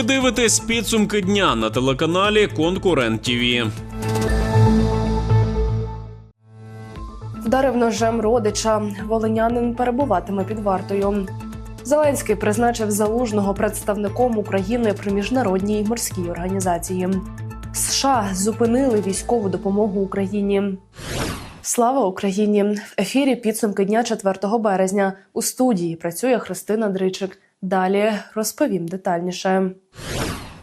Ви дивитесь підсумки дня на телеканалі Конкурент ТІВІ. Вдарив ножем родича. Волинянин перебуватиме під вартою. Зеленський призначив залужного представником України при міжнародній морській організації. США зупинили військову допомогу Україні. Слава Україні! В ефірі підсумки дня 4 березня. У студії працює Христина Дричик. Далі розповім детальніше.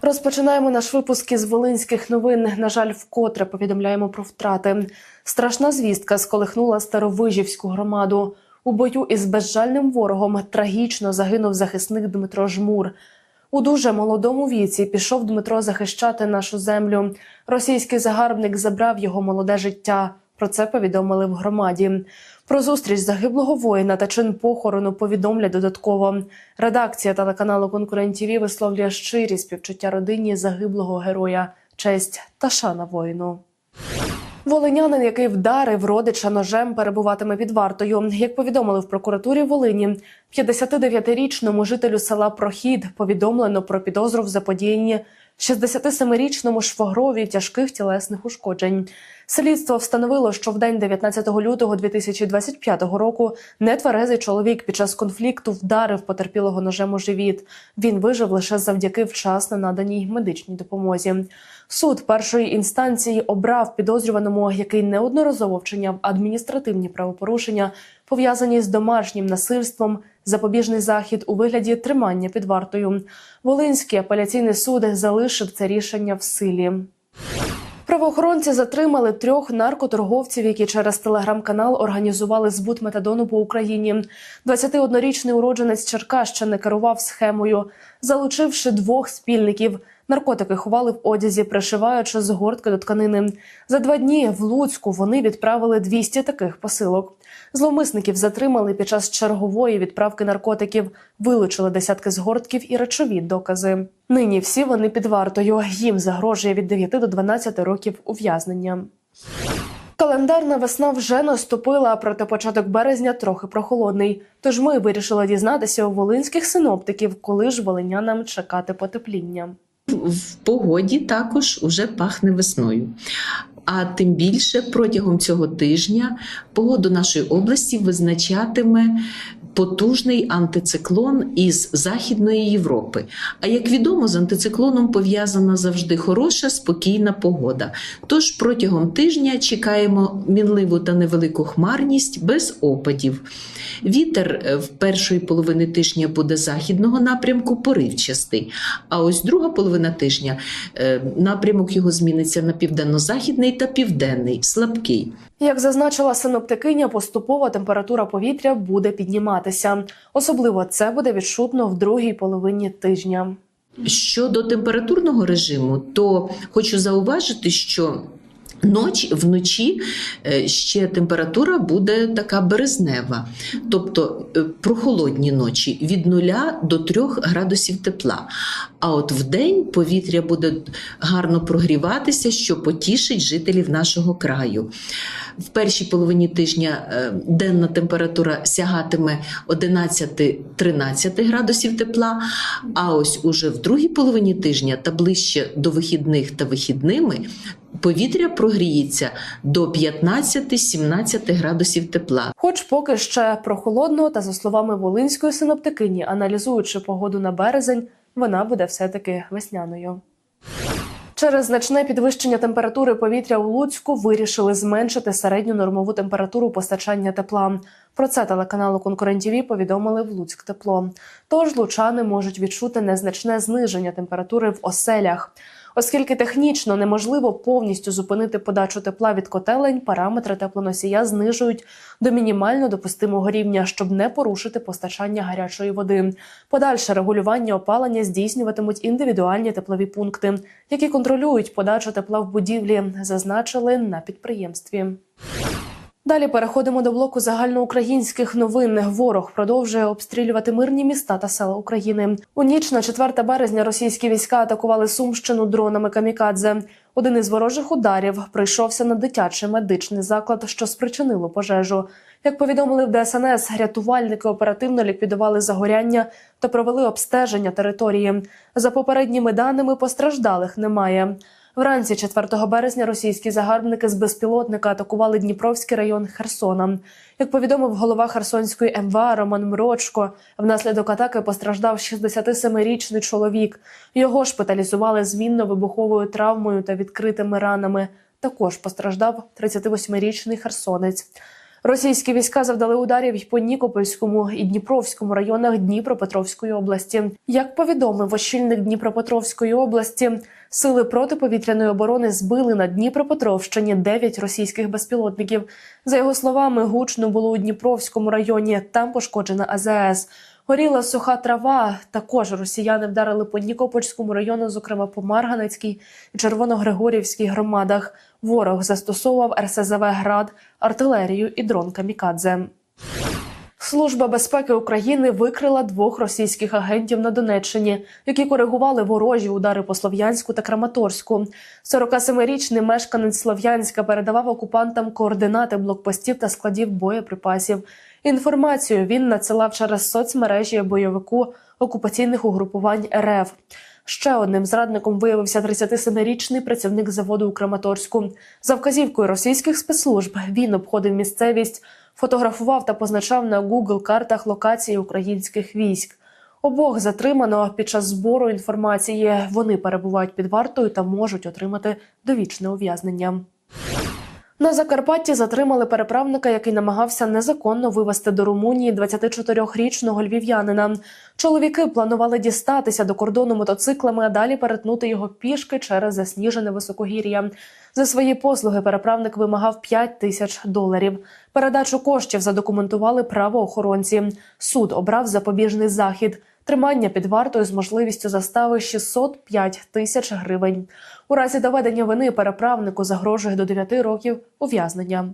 Розпочинаємо наш випуск із волинських новин. На жаль, вкотре повідомляємо про втрати. Страшна звістка сколихнула старовижівську громаду. У бою із безжальним ворогом трагічно загинув захисник Дмитро Жмур. У дуже молодому віці пішов Дмитро захищати нашу землю. Російський загарбник забрав його молоде життя. Про це повідомили в громаді. Про зустріч загиблого воїна та чин похорону повідомлять додатково. Редакція телеканалу Конкурент ТІВІ висловлює щирі співчуття родині загиблого героя, честь та шана воїну. Волинянин, який вдарив родича ножем, перебуватиме під вартою. Як повідомили в прокуратурі Волині, 59-річному жителю села Прохід повідомлено про підозру в заподіянні 67-річному швагрові тяжких тілесних ушкоджень. Слідство встановило, що в день 19 лютого 2025 року нетверезий чоловік під час конфлікту вдарив потерпілого ножем у живіт. Він вижив лише завдяки вчасно наданій медичній допомозі. Суд першої інстанції обрав підозрюваному, який неодноразово вчиняв адміністративні правопорушення, пов'язані з домашнім насильством, запобіжний захід у вигляді тримання під вартою. Волинський апеляційний суд залишив це рішення в силі. Правоохоронці затримали трьох наркоторговців, які через телеграм-канал організували збут метадону по Україні. 21-річний уродженець Черкащини керував схемою, залучивши двох спільників. Наркотики ховали в одязі, пришиваючи згортки до тканини. За два дні в Луцьку вони відправили 200 таких посилок. Зловмисників затримали під час чергової відправки наркотиків, вилучили десятки згортків і речові докази. Нині всі вони під вартою. Їм загрожує від 9 до 12 років ув'язнення. Календарна весна вже наступила, проте початок березня трохи прохолодний. Тож ми вирішили дізнатися у волинських синоптиків, коли ж волинянам чекати потепління. В погоді також уже пахне весною. А тим більше протягом цього тижня погоду нашої області визначатиме потужний антициклон із Західної Європи. А як відомо, з антициклоном пов'язана завжди хороша, спокійна погода. Тож протягом тижня чекаємо мінливу та невелику хмарність без опадів. Вітер е, в першої половини тижня буде західного напрямку поривчастий. А ось друга половина тижня е, напрямок його зміниться на південно-західний та південний, слабкий. Як зазначила синоптикиня, поступово температура повітря буде підніматися. Особливо це буде відчутно в другій половині тижня. Щодо температурного режиму, то хочу зауважити, що Ноч вночі е, ще температура буде така березнева, тобто е, прохолодні ночі від 0 до 3 градусів тепла. А от вдень повітря буде гарно прогріватися, що потішить жителів нашого краю. В першій половині тижня е, денна температура сягатиме 11-13 градусів тепла. А ось уже в другій половині тижня та ближче до вихідних та вихідними повітря прогріється до 15-17 градусів тепла. Хоч поки ще прохолодно, та за словами волинської синоптикині, аналізуючи погоду на березень, вона буде все-таки весняною. Через значне підвищення температури повітря у Луцьку вирішили зменшити середню нормову температуру постачання тепла. Про це телеканалу Конкурент-ТІВІ повідомили в Луцьк тепло. Тож лучани можуть відчути незначне зниження температури в оселях. Оскільки технічно неможливо повністю зупинити подачу тепла від котелень, параметри теплоносія знижують до мінімально допустимого рівня, щоб не порушити постачання гарячої води. Подальше регулювання опалення здійснюватимуть індивідуальні теплові пункти, які контролюють подачу тепла в будівлі, зазначили на підприємстві. Далі переходимо до блоку загальноукраїнських новин. Ворог продовжує обстрілювати мирні міста та села України. У ніч на 4 березня російські війська атакували Сумщину дронами камікадзе. Один із ворожих ударів прийшовся на дитячий медичний заклад, що спричинило пожежу. Як повідомили в ДСНС, рятувальники оперативно ліквідували загоряння та провели обстеження території. За попередніми даними постраждалих немає. Вранці 4 березня російські загарбники з безпілотника атакували Дніпровський район Херсона. Як повідомив голова Херсонської МВА Роман Мрочко, внаслідок атаки постраждав 67-річний чоловік. Його шпиталізували з мінно-вибуховою травмою та відкритими ранами. Також постраждав 38-річний херсонець. Російські війська завдали ударів по Нікопольському і Дніпровському районах Дніпропетровської області. Як повідомив очільник Дніпропетровської області, сили протиповітряної оборони збили на Дніпропетровщині 9 російських безпілотників. За його словами, гучно було у Дніпровському районі. Там пошкоджена АЗС. Горіла суха трава. Також росіяни вдарили по Нікопольському району, зокрема по Марганецькій і Червоногригорівській громадах. Ворог застосовував РСЗВ град, артилерію і дрон камікадзе. Служба безпеки України викрила двох російських агентів на Донеччині, які коригували ворожі удари по Слов'янську та Краматорську. 47-річний мешканець Слов'янська передавав окупантам координати блокпостів та складів боєприпасів. Інформацію він надсилав через соцмережі бойовику окупаційних угрупувань РФ. Ще одним зрадником виявився 37-річний працівник заводу у Краматорську. За вказівкою російських спецслужб він обходив місцевість, фотографував та позначав на Google картах локації українських військ. Обох затримано під час збору інформації. Вони перебувають під вартою та можуть отримати довічне ув'язнення. На Закарпатті затримали переправника, який намагався незаконно вивезти до Румунії 24-річного львів'янина. Чоловіки планували дістатися до кордону мотоциклами, а далі перетнути його пішки через засніжене високогір'я. За свої послуги переправник вимагав 5 тисяч доларів. Передачу коштів задокументували правоохоронці. Суд обрав запобіжний захід. Тримання під вартою з можливістю застави 605 тисяч гривень. У разі доведення вини переправнику загрожує до 9 років ув'язнення.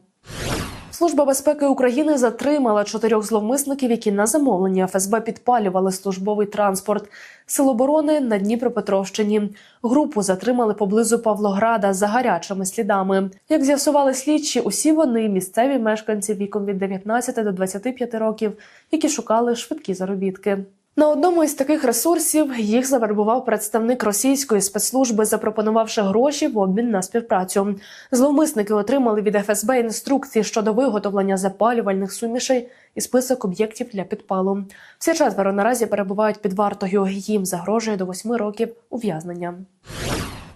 Служба безпеки України затримала чотирьох зловмисників, які на замовлення ФСБ підпалювали службовий транспорт. Сил оборони на Дніпропетровщині. Групу затримали поблизу Павлограда за гарячими слідами. Як з'ясували слідчі, усі вони місцеві мешканці віком від 19 до 25 років, які шукали швидкі заробітки. На одному із таких ресурсів їх завербував представник російської спецслужби, запропонувавши гроші в обмін на співпрацю. Зловмисники отримали від ФСБ інструкції щодо виготовлення запалювальних сумішей і список об'єктів для підпалу. Всі четверо наразі перебувають під вартою. Їм загрожує до восьми років ув'язнення.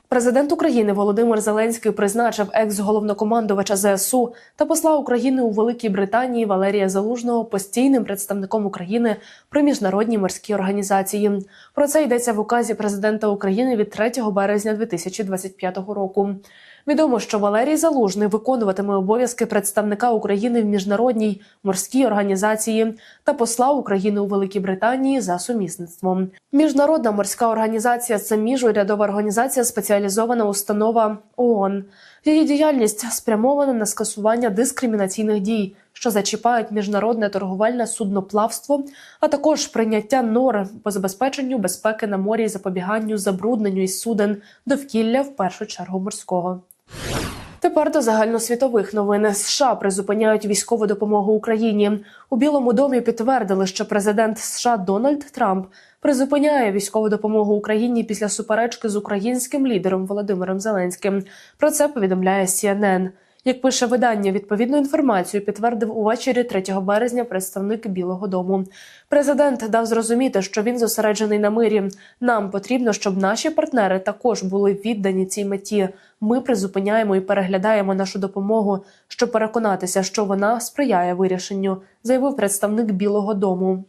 Президент України Володимир Зеленський призначив екс-головнокомандувача ЗСУ та посла України у Великій Британії Валерія Залужного постійним представником України при міжнародній морській організації. Про це йдеться в указі президента України від 3 березня 2025 року. Відомо, що Валерій Залужний виконуватиме обов'язки представника України в міжнародній морській організації та посла України у Великій Британії за сумісництвом. Міжнародна морська організація це міжурядова організація, спеціалізована установа ООН. Її діяльність спрямована на скасування дискримінаційних дій, що зачіпають міжнародне торговельне судноплавство, а також прийняття норм по забезпеченню безпеки на морі і запобіганню забрудненню із суден довкілля в першу чергу морського. Тепер до загальносвітових новин США призупиняють військову допомогу Україні. У Білому домі підтвердили, що президент США Дональд Трамп призупиняє військову допомогу Україні після суперечки з українським лідером Володимиром Зеленським. Про це повідомляє CNN. Як пише видання, відповідну інформацію підтвердив увечері 3 березня представник Білого Дому. Президент дав зрозуміти, що він зосереджений на мирі. Нам потрібно, щоб наші партнери також були віддані цій меті. Ми призупиняємо і переглядаємо нашу допомогу, щоб переконатися, що вона сприяє вирішенню, заявив представник Білого Дому.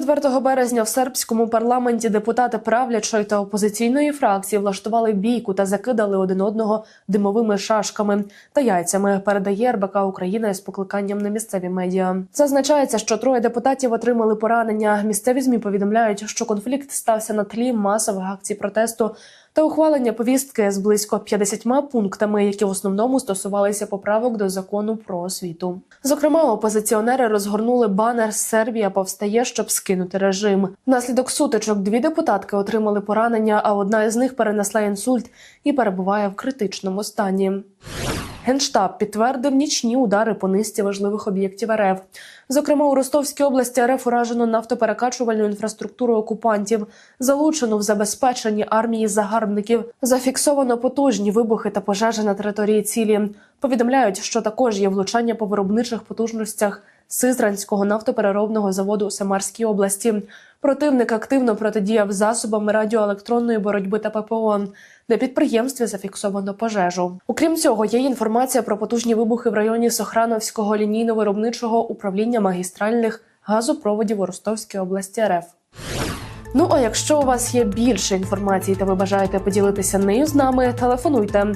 4 березня в сербському парламенті депутати правлячої та опозиційної фракції влаштували бійку та закидали один одного димовими шашками та яйцями. Передає РБК Україна із покликанням на місцеві медіа. Зазначається, що троє депутатів отримали поранення. Місцеві змі повідомляють, що конфлікт стався на тлі масових акцій протесту та ухвалення повістки з близько 50 пунктами, які в основному стосувалися поправок до закону про освіту. Зокрема, опозиціонери розгорнули банер Сербія повстає, щоб скинути режим. Внаслідок сутичок дві депутатки отримали поранення, а одна із них перенесла інсульт і перебуває в критичному стані. Генштаб підтвердив нічні удари по низці важливих об'єктів РФ. Зокрема, у Ростовській області РФ уражено нафтоперекачувальну інфраструктуру окупантів, залучено в забезпеченні армії загарбників, зафіксовано потужні вибухи та пожежі на території цілі. Повідомляють, що також є влучання по виробничих потужностях Сизранського нафтопереробного заводу у Самарській області. Противник активно протидіяв засобами радіоелектронної боротьби та ППО. На підприємстві зафіксовано пожежу. Окрім цього, є інформація про потужні вибухи в районі Сохрановського лінійно-виробничого управління магістральних газопроводів у Ростовській області РФ. Ну а якщо у вас є більше інформації та ви бажаєте поділитися нею з нами, телефонуйте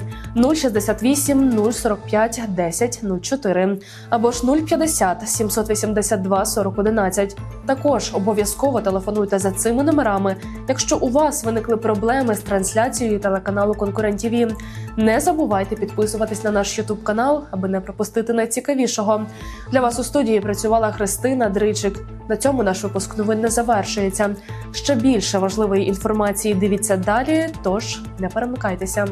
068 045 10 04 або ж 050 782 40 11. Також обов'язково телефонуйте за цими номерами, якщо у вас виникли проблеми з трансляцією телеканалу Конкурент ТВ. Не забувайте підписуватись на наш Ютуб канал, аби не пропустити найцікавішого. Для вас у студії працювала Христина Дричик. На цьому наш випуск новин не завершується. Ще більше важливої інформації дивіться далі, тож не перемикайтеся.